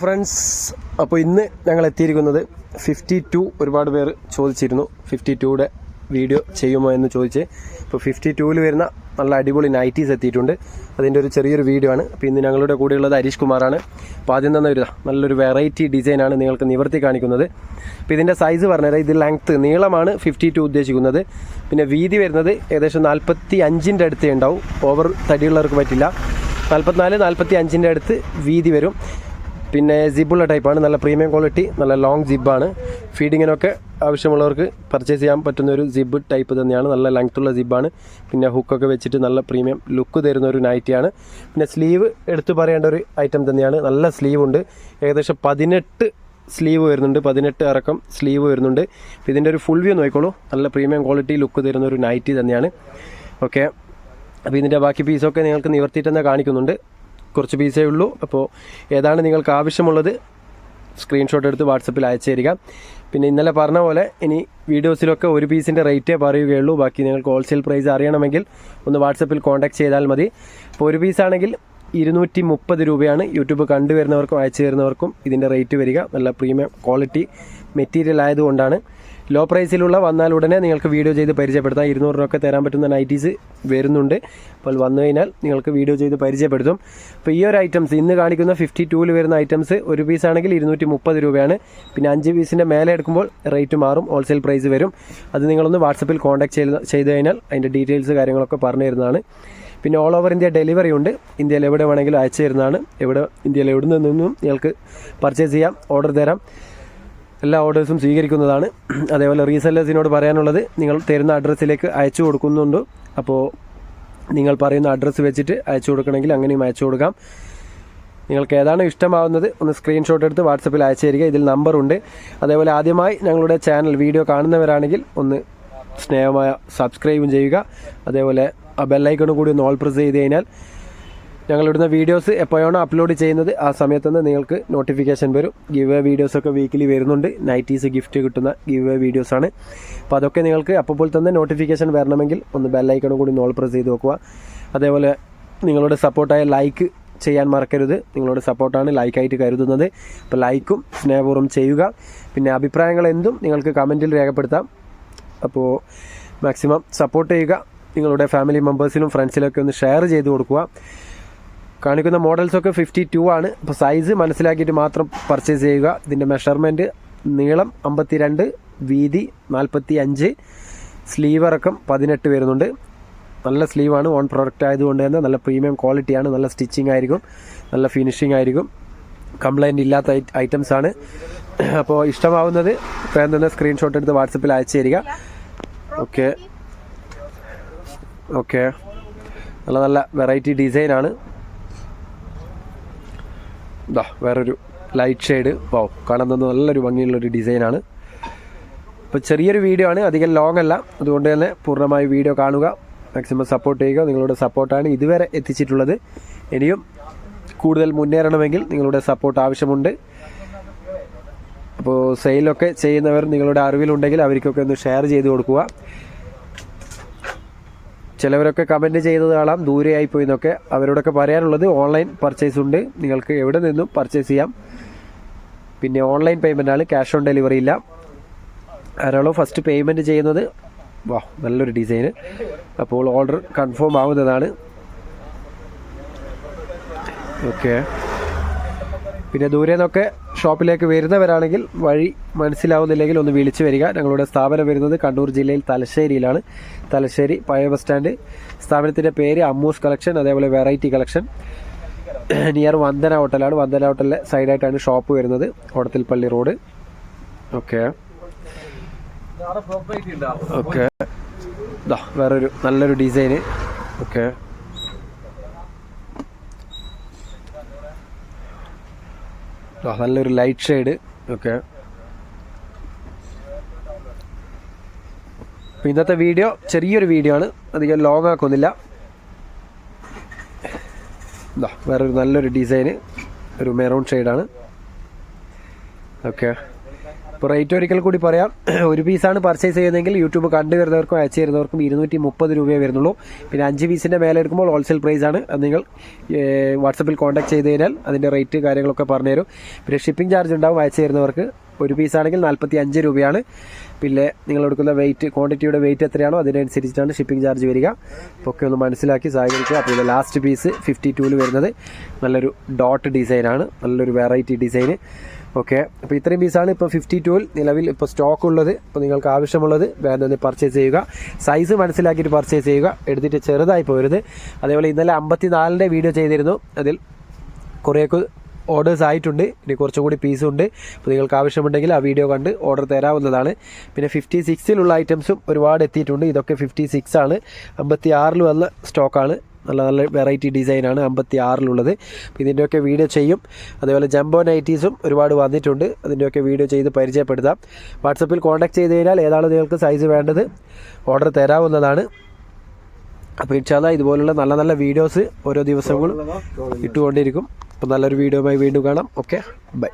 Friends അപ്പോൾ ഇന്ന് ഞങ്ങൾ എത്തിയിരിക്കുന്നത് ഫിഫ്റ്റി ടു ഒരുപാട് പേർ ചോദിച്ചിരുന്നു. ഫിഫ്റ്റി ടുയുടെ വീഡിയോ ചെയ്യുമോ എന്ന് ചോദിച്ച്. ഇപ്പോൾ ഫിഫ്റ്റി ടുവിൽ വരുന്ന നല്ല അടിപൊളി നൈറ്റീസ് എത്തിയിട്ടുണ്ട്. അതിന്റെ ഒരു ചെറിയൊരു വീഡിയോ ആണ്. അപ്പോൾ ഇന്ന് ഞങ്ങളുടെ കൂടെയുള്ളത് ഹരീഷ് കുമാറാണ്. അപ്പോൾ ആദ്യം തന്നെ ഒരു നല്ലൊരു വെറൈറ്റി ഡിസൈനാണ് നിങ്ങൾക്ക് നിവർത്തി കാണിക്കുന്നത്. അപ്പോൾ ഇതിന്റെ സൈസ് പറഞ്ഞുതരാം. ഇത് ലെങ്ത്ത് നീളമാണ് ഫിഫ്റ്റി ടു ഉദ്ദേശിക്കുന്നത്. പിന്നെ വീതി വരുന്നത് ഏകദേശം നാൽപ്പത്തി അഞ്ചിന്റെ അടുത്തേ ഉണ്ടാവും. ഓവർ തടിയുള്ളവർക്ക് പറ്റില്ല. നാൽപ്പത്തിനാല് നാൽപ്പത്തി അഞ്ചിന്റെ അടുത്ത് വീതി വരും. പിന്നെ ജിബുള്ള ടൈപ്പാണ് നല്ല പ്രീമിയം ക്വാളിറ്റി നല്ല ലോങ് ജിബാണ് ഫീഡിങ്ങിനൊക്കെ ആവശ്യമുള്ളവർക്ക് പർച്ചേസ് ചെയ്യാൻ പറ്റുന്ന ഒരു ജിബ് ടൈപ്പ് തന്നെയാണ്. നല്ല ലെങ്ത്തുള്ള ജിബാണ് പിന്നെ ഹുക്കൊക്കെ വെച്ചിട്ട് നല്ല പ്രീമിയം ലുക്ക് തരുന്ന ഒരു നൈറ്റിയാണ് പിന്നെ സ്ലീവ് എടുത്തു പറയേണ്ട ഒരു ഐറ്റം തന്നെയാണ്. നല്ല സ്ലീവ് ഉണ്ട്. ഏകദേശം പതിനെട്ട് സ്ലീവ് വരുന്നുണ്ട്. പതിനെട്ട് ഇറക്കം സ്ലീവ് വരുന്നുണ്ട്. ഇതിന്റെ ഒരു ഫുൾ വ്യൂ നോക്കിക്കോളൂ. നല്ല പ്രീമിയം ക്വാളിറ്റി ലുക്ക് തരുന്ന ഒരു നൈറ്റി തന്നെയാണ്. ഓക്കെ അപ്പോൾ ഇതിന്റെ ബാക്കി പീസൊക്കെ നിങ്ങൾക്ക് നിവർത്തിയിട്ട് തന്നെ കാണിക്കുന്നുണ്ട്. കുറച്ച് പീസേ ഉള്ളൂ. അപ്പോൾ ഏതാണ് നിങ്ങൾക്ക് ആവശ്യമുള്ളത് സ്ക്രീൻഷോട്ട് എടുത്ത് വാട്സപ്പിൽ അയച്ചു തരിക. പിന്നെ ഇന്നലെ പറഞ്ഞ പോലെ ഇനി വീഡിയോസിലൊക്കെ ഒരു പീസിന്റെ റേറ്റേ പറയുകയുള്ളൂ. ബാക്കി നിങ്ങൾക്ക് ഹോൾസെയിൽ പ്രൈസ് അറിയണമെങ്കിൽ ഒന്ന് വാട്സപ്പിൽ കോൺടാക്ട് ചെയ്താൽ മതി. അപ്പോൾ ഒരു പീസാണെങ്കിൽ ഇരുന്നൂറ്റി മുപ്പത് രൂപയാണ് യൂട്യൂബ് കണ്ടുവരുന്നവർക്കും അയച്ചു തരുന്നവർക്കും ഇതിന്റെ റേറ്റ് വരിക. നല്ല പ്രീമിയം ക്വാളിറ്റി മെറ്റീരിയൽ ആയതുകൊണ്ടാണ്. ലോ പ്രൈസിലുള്ള വന്നാൽ ഉടനെ നിങ്ങൾക്ക് വീഡിയോ ചെയ്ത് പരിചയപ്പെടുത്താം. ഇരുന്നൂറ് രൂപ തരാൻ പറ്റുന്ന നൈറ്റീസ് വരുന്നുണ്ട്. അപ്പോൾ വന്നു കഴിഞ്ഞാൽ നിങ്ങൾക്ക് വീഡിയോ ചെയ്ത് പരിചയപ്പെടുത്തും. അപ്പോൾ ഈ ഒരു ഐറ്റംസ് ഇന്ന് കാണിക്കുന്ന ഫിഫ്റ്റി ടൂവിൽ വരുന്ന ഐറ്റംസ് ഒരു പീസ് ആണെങ്കിൽ ഇരുന്നൂറ്റി മുപ്പത് രൂപയാണ്. പിന്നെ അഞ്ച് പീസിന്റെ മേലെ എടുക്കുമ്പോൾ റേറ്റ് മാറും ഹോൾസെയിൽ പ്രൈസ് വരും. അത് നിങ്ങളൊന്ന് വാട്സപ്പിൽ കോൺടാക്ട് ചെയ്ത് ചെയ്ത് കഴിഞ്ഞാൽ അതിന്റെ ഡീറ്റെയിൽസ് കാര്യങ്ങളൊക്കെ പറഞ്ഞു തരുന്നതാണ്. പിന്നെ ഓൾ ഓവർ ഇന്ത്യ ഡെലിവറി ഉണ്ട്. ഇന്ത്യയിൽ എവിടെ വേണമെങ്കിലും അയച്ചു തരുന്നതാണ്. എവിടെ ഇന്ത്യയിൽ എവിടെ നിന്നും നിങ്ങൾക്ക് പർച്ചേസ് ചെയ്യാം ഓർഡർ തരാം. എല്ലാ ഓർഡേഴ്സും സ്വീകരിക്കുന്നതാണ്. അതേപോലെ റീസെല്ലേഴ്സിനോട് പറയാനുള്ളത് നിങ്ങൾ തരുന്ന അഡ്രസ്സിലേക്ക് അയച്ചു കൊടുക്കുന്നുണ്ട്. അപ്പോൾ നിങ്ങൾ പറയുന്ന അഡ്രസ്സ് വെച്ചിട്ട് അയച്ചു കൊടുക്കണമെങ്കിൽ അങ്ങനെയും അയച്ചു കൊടുക്കാം. നിങ്ങൾക്ക് ഏതാണ് ഇഷ്ടമാവുന്നത് ഒന്ന് സ്ക്രീൻഷോട്ട് എടുത്ത് വാട്സപ്പിൽ അയച്ചു തരിക ഇതിൽ നമ്പറുണ്ട് അതേപോലെ ആദ്യമായി ഞങ്ങളുടെ ചാനൽ വീഡിയോ കാണുന്നവരാണെങ്കിൽ ഒന്ന് സ്നേഹമായ സബ്സ്ക്രൈബും ചെയ്യുക. അതേപോലെ ആ ബെല്ലൈക്കണും കൂടി ഒന്ന് ഓൾ പ്രസ് ചെയ്ത് കഴിഞ്ഞാൽ ഞങ്ങളിടുന്ന വീഡിയോസ് എപ്പോഴാണോ അപ്ലോഡ് ചെയ്യുന്നത് ആ സമയത്ത് തന്നെ നിങ്ങൾക്ക് നോട്ടിഫിക്കേഷൻ വരും. ഗിവ് എ വീഡിയോസൊക്കെ വീക്കിലി വരുന്നുണ്ട്. നൈറ്റീസ് ഗിഫ്റ്റ് കിട്ടുന്ന ഗിവ് എ വീഡിയോസാണ് അപ്പോൾ അതൊക്കെ നിങ്ങൾക്ക് അപ്പോൾ തന്നെ നോട്ടിഫിക്കേഷൻ വരണമെങ്കിൽ ഒന്ന് ബെല്ലൈക്കണും കൂടി നോൾ പ്രസ് ചെയ്ത് നോക്കുക അതേപോലെ നിങ്ങളുടെ സപ്പോർട്ടായ ലൈക്ക് ചെയ്യാൻ മറക്കരുത്. നിങ്ങളുടെ സപ്പോർട്ടാണ് ലൈക്കായിട്ട് കരുതുന്നത്. അപ്പോൾ ലൈക്കും സ്നേഹപൂർവം ചെയ്യുക. പിന്നെ അഭിപ്രായങ്ങൾ എന്തും നിങ്ങൾക്ക് കമന്റിൽ രേഖപ്പെടുത്താം. അപ്പോൾ മാക്സിമം സപ്പോർട്ട് ചെയ്യുക. നിങ്ങളുടെ ഫാമിലി മെമ്പേഴ്സിനും ഫ്രണ്ട്സിലൊക്കെ ഒന്ന് ഷെയർ ചെയ്ത് കൊടുക്കുക. കാണിക്കുന്ന മോഡൽസൊക്കെ ഫിഫ്റ്റി ടു ആണ്. അപ്പോൾ സൈസ് മനസ്സിലാക്കിയിട്ട് മാത്രം പർച്ചേസ് ചെയ്യുക. ഇതിന്റെ മെഷർമെന്റ് നീളം അമ്പത്തിരണ്ട് വീതി നാൽപ്പത്തി അഞ്ച് സ്ലീവ് ഇറക്കം പതിനെട്ട് വരുന്നുണ്ട്. നല്ല സ്ലീവാണ് ഓൺ പ്രോഡക്റ്റ് ആയതുകൊണ്ട് തന്നെ നല്ല പ്രീമിയം ക്വാളിറ്റിയാണ് നല്ല സ്റ്റിച്ചിങ് ആയിരിക്കും. നല്ല ഫിനിഷിംഗ് ആയിരിക്കും. കംപ്ലൈന്റ് ഇല്ലാത്ത ഐറ്റംസ് ആണ്. അപ്പോൾ ഇഷ്ടമാവുന്നത് വേഗം തന്നെ സ്ക്രീൻഷോട്ട് എടുത്ത് വാട്സപ്പിൽ അയച്ചു തരിക. ഓക്കെ ഓക്കെ നല്ല നല്ല വെറൈറ്റി ഡിസൈനാണ് ഇതാ വേറൊരു ലൈറ്റ് ഷെയ്ഡ് വാവ് കാണാൻ തന്നെ നല്ലൊരു ഭംഗിയുള്ളൊരു ഡിസൈനാണ് അപ്പോൾ ചെറിയൊരു വീഡിയോ ആണ് അധികം ലോങ് അല്ല. അതുകൊണ്ട് തന്നെ പൂർണമായി വീഡിയോ കാണുക. മാക്സിമം സപ്പോർട്ട് ചെയ്യുക. നിങ്ങളുടെ സപ്പോർട്ടാണ് ഇതുവരെ എത്തിച്ചിട്ടുള്ളത്. ഇനിയും കൂടുതൽ മുന്നേറണമെങ്കിൽ നിങ്ങളുടെ സപ്പോർട്ട് ആവശ്യമുണ്ട്. അപ്പോൾ സെയിലൊക്കെ ചെയ്യുന്നവർ നിങ്ങളുടെ അറിവിലുണ്ടെങ്കിൽ അവർക്കൊക്കെ ഒന്ന് ഷെയർ ചെയ്ത് കൊടുക്കുക. ചിലവരൊക്കെ കമന്റ് ചെയ്തത് കാണാം. ദൂരെയായി പോയി എന്നൊക്കെ അവരോടൊക്കെ പറയാനുള്ളത് ഓൺലൈൻ പർച്ചേസ് ഉണ്ട്. നിങ്ങൾക്ക് എവിടെ നിന്നും പർച്ചേസ് ചെയ്യാം. പിന്നെ ഓൺലൈൻ പേയ്മെന്റ് ആണ്. ക്യാഷ് ഓൺ ഡെലിവറി ഇല്ല. ആരാളോ ഫസ്റ്റ് പേയ്മെന്റ് ചെയ്യുന്നത്. വാ നല്ലൊരു ഡിസൈൻ അപ്പോൾ ഓർഡർ കൺഫേം ആവുന്നതാണ്. ഓക്കെ പിന്നെ ദൂരെ നിന്നൊക്കെ ഷോപ്പിലേക്ക് വരുന്നവരാണെങ്കിൽ വഴി മനസ്സിലാവുന്നില്ലെങ്കിൽ ഒന്ന് വിളിച്ചു വരിക. ഞങ്ങളുടെ സ്ഥാപനം വരുന്നത് കണ്ണൂർ ജില്ലയിൽ തലശ്ശേരിയിലാണ്. തലശ്ശേരി പഴയ ബസ് സ്റ്റാൻഡ്. സ്ഥാപനത്തിന്റെ പേര് അമ്മൂസ് കളക്ഷൻ അതേപോലെ വെറൈറ്റി കളക്ഷൻ. നിയർ വന്ദന ഹോട്ടലാണ്. വന്ദന ഹോട്ടലിലെ സൈഡായിട്ടാണ് ഷോപ്പ് വരുന്നത്. ഓടത്തിൽപ്പള്ളി റോഡ്. ഓക്കെ. ഓക്കെ. വേറൊരു നല്ലൊരു ഡിസൈന്. ഓക്കെ. നല്ലൊരു ലൈറ്റ് ഷെയ്ഡ് ഓക്കെ ഇന്നത്തെ വീഡിയോ ചെറിയൊരു വീഡിയോ ആണ്. അധികം ലോങ് ആക്കുന്നില്ല. വേറൊരു നല്ലൊരു ഡിസൈന് ഒരു മെറൂൺ ഷെയ്ഡാണ് ഓക്കെ ഇപ്പോൾ റേറ്റ് ഒരിക്കൽ കൂടി പറയാം. ഒരു പീസാണ് പർച്ചേസ് ചെയ്യുന്നതെങ്കിൽ യൂട്യൂബ് കണ്ടു വരുന്നവർക്കും അയച്ചു തരുന്നവർക്കും ഇരുന്നൂറ്റി മുപ്പത് രൂപയെ വരുന്നുള്ളൂ. പിന്നെ അഞ്ച് പീസിന്റെ മേലെ എടുക്കുമ്പോൾ ഹോൾസെയിൽ പ്രൈസ് ആണ്. അത് നിങ്ങൾ വാട്സപ്പിൽ കോൺടാക്ട് ചെയ്ത് കഴിഞ്ഞാൽ അതിന്റെ റേറ്റ് കാര്യങ്ങളൊക്കെ പറഞ്ഞുതരും പിന്നെ ഷിപ്പിംഗ് ചാർജ് ഉണ്ടാവും അയച്ചു തരുന്നവർക്ക്. ഒരു പീസാണെങ്കിൽ നാൽപ്പത്തി അഞ്ച് രൂപയാണ്. പിന്നെ നിങ്ങൾ എടുക്കുന്ന വെയിറ്റ് ക്വാണ്ടിറ്റിയുടെ വെയിറ്റ് എത്രയാണോ അതിനനുസരിച്ചിട്ടാണ് ഷിപ്പിംഗ് ചാർജ് വരിക. അപ്പോൾ ഒക്കെ ഒന്ന് മനസ്സിലാക്കി സഹകരിക്കുക. അപ്പോൾ ഇത് ലാസ്റ്റ് പീസ് ഫിഫ്റ്റി ടൂവിൽ വരുന്നത്. നല്ലൊരു ഡോട്ട് ഡിസൈനാണ് നല്ലൊരു വെറൈറ്റി ഡിസൈന് ഓക്കെ അപ്പോൾ ഇത്രയും പീസാണ് ഇപ്പോൾ ഫിഫ്റ്റി ടൂവിൽ നിലവിൽ ഇപ്പോൾ സ്റ്റോക്ക് ഉള്ളത്. അപ്പോൾ നിങ്ങൾക്ക് ആവശ്യമുള്ളത് വേണ്ടത് പർച്ചേസ് ചെയ്യുക. സൈസ് മനസ്സിലാക്കിയിട്ട് പർച്ചേസ് ചെയ്യുക. എടുത്തിട്ട് ചെറുതായി പോരുത്. അതേപോലെ ഇന്നലെ അമ്പത്തി നാലിന്റെ വീഡിയോ ചെയ്തിരുന്നു. അതിൽ കുറേയൊക്കെ ഓർഡേഴ്സ് ആയിട്ടുണ്ട്. ഇനി കുറച്ചും കൂടി പീസും ഉണ്ട്. അപ്പോൾ നിങ്ങൾക്ക് ആവശ്യമുണ്ടെങ്കിൽ ആ വീഡിയോ കണ്ട് ഓർഡർ തരാവുന്നതാണ്. പിന്നെ ഫിഫ്റ്റി സിക്സിലുള്ള ഐറ്റംസും ഒരുപാട് എത്തിയിട്ടുണ്ട്. ഇതൊക്കെ ഫിഫ്റ്റി സിക്സ് ആണ്. അമ്പത്തി ആറിൽ വന്ന സ്റ്റോക്കാണ് നല്ല നല്ല വെറൈറ്റി ഡിസൈനാണ് അമ്പത്തി ആറിലുള്ളത് ഇതിന്റെയൊക്കെ വീഡിയോ ചെയ്യും. അതേപോലെ ജംബോ നൈറ്റീസും ഒരുപാട് വന്നിട്ടുണ്ട്. അതിന്റെയൊക്കെ വീഡിയോ ചെയ്ത് പരിചയപ്പെടുത്താം. വാട്സപ്പിൽ കോൺടാക്ട് ചെയ്ത് കഴിഞ്ഞാൽ ഏതാണ് നിങ്ങൾക്ക് സൈസ് വേണ്ടത്? ഓർഡർ തരാവുന്നതാണ്. അപ്പോൾ ഇൻഷാല്ല ഇതുപോലുള്ള നല്ല നല്ല വീഡിയോസ് ഓരോ ദിവസങ്ങളും ഇട്ടുകൊണ്ടിരിക്കും. അപ്പോൾ നല്ലൊരു വീഡിയോയുമായി വീണ്ടും കാണാം. Okay bye